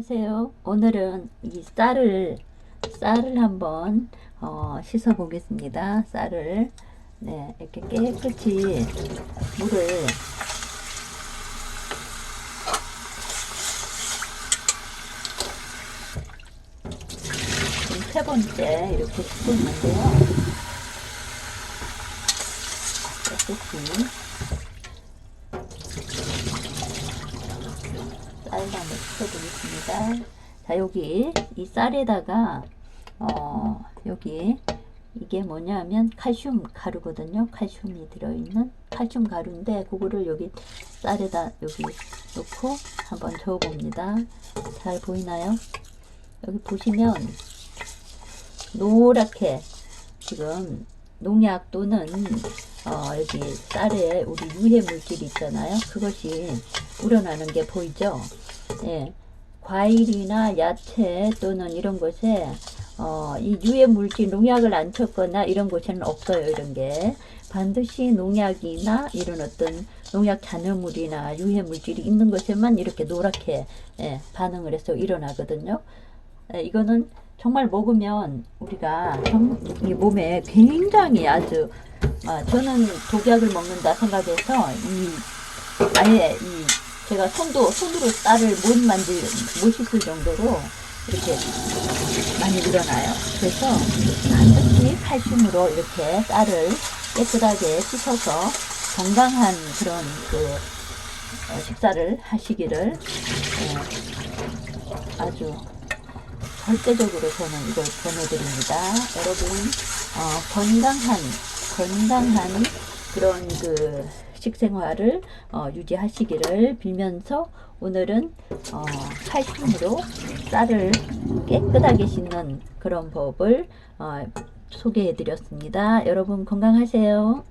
안녕하세요. 오늘은 이 쌀을 쌀을 한번 어, 씻어 보겠습니다. 쌀을 네 이렇게 깨끗이 물을 지금 세 번째 이렇게 씻고 있는데요. 깨끗이 쌀을 한번 씻어보겠습니다. 자, 여기 이 쌀에다가 어, 여기 이게 뭐냐면 칼슘 가루거든요. 칼슘이 들어있는 칼슘 가루인데 그거를 여기 쌀에다 여기 놓고 한번 저어봅니다. 잘 보이나요? 여기 보시면 노랗게 지금 농약 또는 어, 여기 쌀에 우리 유해 물질이 있잖아요. 그것이 우러나는 게 보이죠? 예. 과일이나 야채 또는 이런 것에 어, 이 유해 물질 농약을 안 쳤거나 이런 곳에는 없어요. 이런 게 반드시 농약이나 이런 어떤 농약 잔여물이나 유해 물질이 있는 것에만 이렇게 노랗게 예, 반응을 해서 일어나거든요. 예, 이거는 정말 먹으면 우리가 정, 이 몸에 굉장히 아주 아, 저는 독약을 먹는다 생각해서 이 아예 이 제가 손도 손으로 쌀을 못 만질 못 씻을 정도로 이렇게 많이 늘어나요. 그래서 반드시 칼슘으로 이렇게 쌀을 깨끗하게 씻어서 건강한 그런 그 어, 식사를 하시기를 어, 아주 절대적으로 저는 이걸 권해드립니다. 여러분 어, 건강한 건강한 그런 그 식생활을 어, 유지하시기를 빌면서 오늘은 어, 칼슘으로 쌀을 깨끗하게 씻는 그런 법을 어, 소개해 드렸습니다. 여러분 건강하세요.